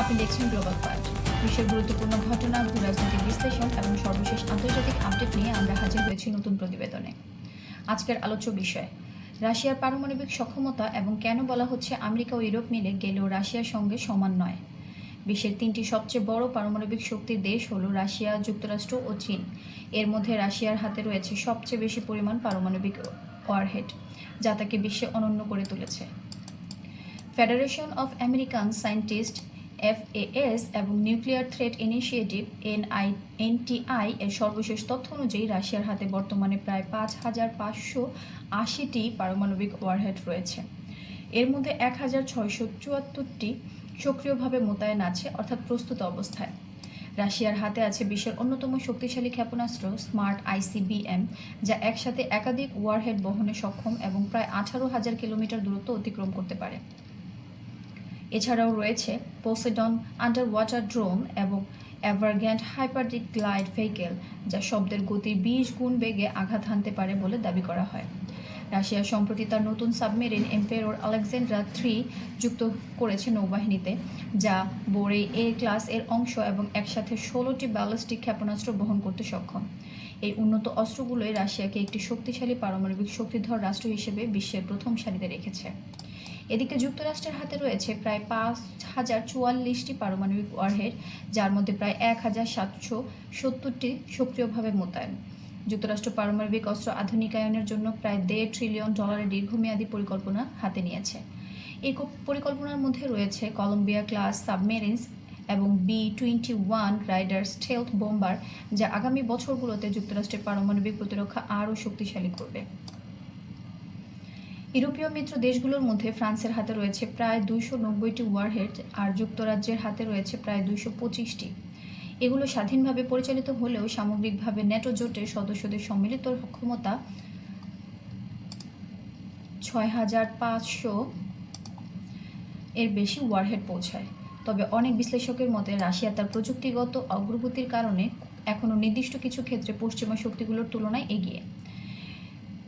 আপনি দেখছেন global point বিশ্বের গুরুত্বপূর্ণ ঘটনা, ভূ রাজনৈতিক বিশ্লেষণ এবং সর্বশেষ আন্তর্জাতিক আপডেট নিয়ে আমরা হাজির হয়েছি নতুন প্রতিবেদনে। আজকের আলোচ্য বিষয়, রাশিয়ার পারমাণবিক সক্ষমতা এবং কেন বলা হচ্ছে আমেরিকা ও ইউরোপ মিলে গেলেও রাশিয়ার সঙ্গে সমান নয়। বিশ্বের তিনটি সবচেয়ে বড় পারমাণবিক শক্তির দেশ হল রাশিয়া, যুক্তরাষ্ট্র ও চীন। এর মধ্যে রাশিয়ার হাতে রয়েছে সবচেয়ে বেশি পরিমাণ পারমাণবিক ওয়ারহেড, যা তাকে বিশ্বে অনন্য করে তুলেছে। Federation of American scientist FAS এবং nuclear threat initiative NI, NTI এর সর্বশেষ তথ্য অনুযায়ী রাশিয়ার হাতে বর্তমানে প্রায় পাঁচ হাজার পাঁচশো আশিটি পারমাণবিক ওয়ারহেড রয়েছে। এর মধ্যে এক হাজার ছয়শো চুয়াত্তরটি সক্রিয়ভাবে মোতায়েন আছে, অর্থাৎ প্রস্তুত অবস্থায়। রাশিয়ার হাতে আছে বিশ্বের অন্যতম শক্তিশালী ক্ষেপণাস্ত্র, স্মার্ট আইসিবিএম, যা একসাথে একাধিক ওয়ারহেড বহনে সক্ষম এবং প্রায় আঠারো হাজার কিলোমিটার দূরত্ব অতিক্রম করতে পারে। এছাড়াও রয়েছে পোসেডন আন্ডার ওয়াটার ড্রোন এবং এভারগ্যান্ড হাইপারডিক গ্লাইড ভেহিকেল যা শব্দের গতির বিশ গুণ বেগে আঘাত হানতে পারে বলে দাবি করা হয়। রাশিয়া সম্প্রতি তার নতুন সাবমেরিন এম্পেরোর আলেকজান্ড্রা থ্রি যুক্ত করেছে নৌবাহিনীতে, যা বোরে এ ক্লাস এর অংশ এবং একসাথে ষোলোটি ব্যালিস্টিক ক্ষেপণাস্ত্র বহন করতে সক্ষম। এই উন্নত অস্ত্রগুলোই রাশিয়াকে একটি শক্তিশালী পারমাণবিক শক্তিধর রাষ্ট্র হিসেবে বিশ্বের প্রথম সারিতে রেখেছে। এদিকে যুক্তরাষ্ট্রের হাতে রয়েছে প্রায় পাঁচ হাজার চুয়াল্লিশটি পারমাণবিক ওয়ারহেড, যার মধ্যে প্রায় এক হাজার সাতশো সত্তরটি সক্রিয়ভাবে মোতায়েন। যুক্তরাষ্ট্র পারমাণবিক অস্ত্র আধুনিকায়নের জন্য প্রায় দেড় ট্রিলিয়ন ডলারের দীর্ঘমেয়াদী পরিকল্পনা হাতে নিয়েছে। এই পরিকল্পনার মধ্যে রয়েছে কলম্বিয়া ক্লাস সাবমেরিনস এবং B twenty one Raider stealth bomber, যা আগামী বছরগুলোতে যুক্তরাষ্ট্রের পারমাণবিক প্রতিরক্ষা আরও শক্তিশালী করবে। ইউরোপীয় মিত্র দেশগুলোর মধ্যে ফ্রান্সের হাতে রয়েছে প্রায় দুইশো নব্বইটি ওয়ারহেড আর যুক্তরাজ্যের হাতে রয়েছে প্রায় দুইশো পঁচিশটি। এগুলো স্বাধীনভাবে পরিচালিত হলেও সামগ্রিকভাবে ন্যাটো জোটের সদস্যদের সম্মিলিত ক্ষমতা ছয় হাজার পাঁচশো এর বেশি ওয়ারহেড পৌঁছায়। তবে অনেক বিশ্লেষকের মতে রাশিয়া তার প্রযুক্তিগত অগ্রগতির কারণে এখনও নির্দিষ্ট কিছু ক্ষেত্রে পশ্চিমা শক্তিগুলোর তুলনায় এগিয়ে।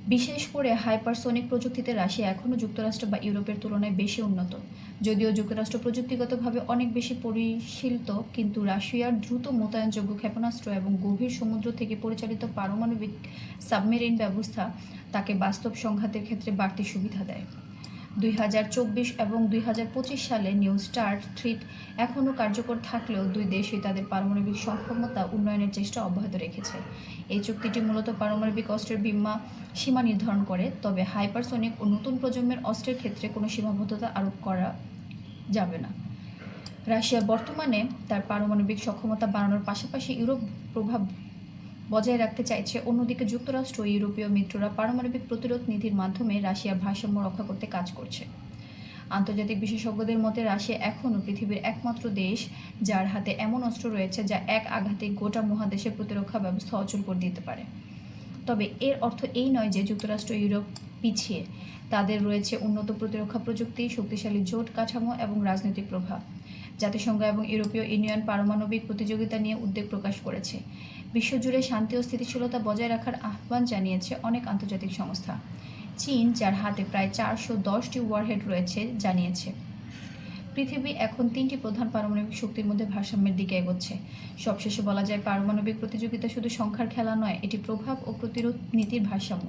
বিশেষ করে হাইপারসোনিক প্রযুক্তিতে রাশিয়া এখনও যুক্তরাষ্ট্র বা ইউরোপের তুলনায় বেশি উন্নত। যদিও যুক্তরাষ্ট্র প্রযুক্তিগতভাবে অনেক বেশি পরিশীলিত, কিন্তু রাশিয়ার দ্রুত মোতায়েনযোগ্য ক্ষেপণাস্ত্র এবং গভীর সমুদ্র থেকে পরিচালিত পারমাণবিক সাবমেরিন ব্যবস্থা তাকে বাস্তব সংঘাতের ক্ষেত্রে বাড়তি সুবিধা দেয়। দুই হাজার চব্বিশ এবং দুই হাজার পঁচিশ সালে নিউ স্টার থ্রিট এখনও কার্যকর থাকলেও দুই দেশই তাদের পারমাণবিক সক্ষমতা উন্নয়নের চেষ্টা অব্যাহত রেখেছে। এই চুক্তিটি মূলত পারমাণবিক অস্ত্রের বিমা সীমা নির্ধারণ করে, তবে হাইপারসোনিক ও নতুন প্রজন্মের অস্ত্রের ক্ষেত্রে কোনো সীমাবদ্ধতা আরোপ করা যাবে না। রাশিয়া বর্তমানে তার পারমাণবিক সক্ষমতা বাড়ানোর পাশাপাশি ইউরোপ প্রভাব বজায় রাখতে চাইছে অন্যদিকে যুক্তরাষ্ট্র ও ইউরোপীয় মিত্ররা পারমাণবিক প্রতিরোধ নীতির মাধ্যমে রাশিয়ার ভারসাম্য রক্ষা করতে কাজ করছে। আন্তর্জাতিক বিশেষজ্ঞদের মতে, রাশিয়া এখনও পৃথিবীর একমাত্র দেশ যার হাতে এমন অস্ত্র রয়েছে যা এক আঘাতে গোটা মহাদেশের প্রতিরক্ষা ব্যবস্থা অচল করে দিতে পারে। তবে এর অর্থ এই নয় যে যুক্তরাষ্ট্র ইউরোপ পিছিয়ে। তাদের রয়েছে উন্নত প্রতিরক্ষা প্রযুক্তি, শক্তিশালী জোট কাঠামো এবং রাজনৈতিক প্রভাব। জাতিসংঘ এবং ইউরোপীয় ইউনিয়ন পারমাণবিক প্রতিযোগিতা নিয়ে উদ্বেগ প্রকাশ করেছে। বিশ্বজুড়ে শান্তি ও স্থিতিশীলতা বজায় রাখার আহ্বান জানিয়েছে অনেক আন্তর্জাতিক সংস্থা। চীন, যার হাতে প্রায় চারশো দশটি ওয়ারহেড রয়েছে, জানিয়েছে। পৃথিবী এখন তিনটি প্রধান পারমাণবিক শক্তির মধ্যে ভারসাম্যের দিকে এগোচ্ছে। সবশেষে বলা যায় পারমাণবিক প্রতিযোগিতা শুধু সংখ্যার খেলা নয়, এটি প্রভাব ও প্রতিরোধ নীতির ভারসাম্য।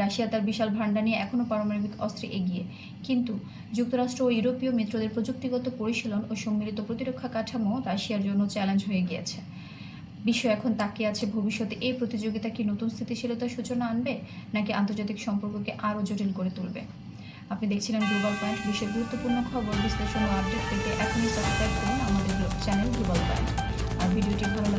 রাশিয়া তার বিশাল ভাণ্ডার নিয়ে এখনও পারমাণবিক অস্ত্রে এগিয়ে। কিন্তু যুক্তরাষ্ট্র ও ইউরোপীয় মিত্রদের প্রযুক্তিগত পরিশীলন ও সম্মিলিত প্রতিরক্ষা কাঠামো রাশিয়ার জন্য চ্যালেঞ্জ হয়ে গিয়েছে। বিশ্ব এখন তাকিয়ে আছে, ভবিষ্যতে এই প্রতিযোগিতা কি নতুন স্থিতিশীলতার সূচনা আনবে, নাকি আন্তর্জাতিক সম্পর্ককে আরও জটিল করে তুলবে? আপনি দেখছিলেন গ্লোবাল পয়েন্ট বিশ্বের গুরুত্বপূর্ণ খবর, বিশ্লেষণ ভিডিওটি ভালো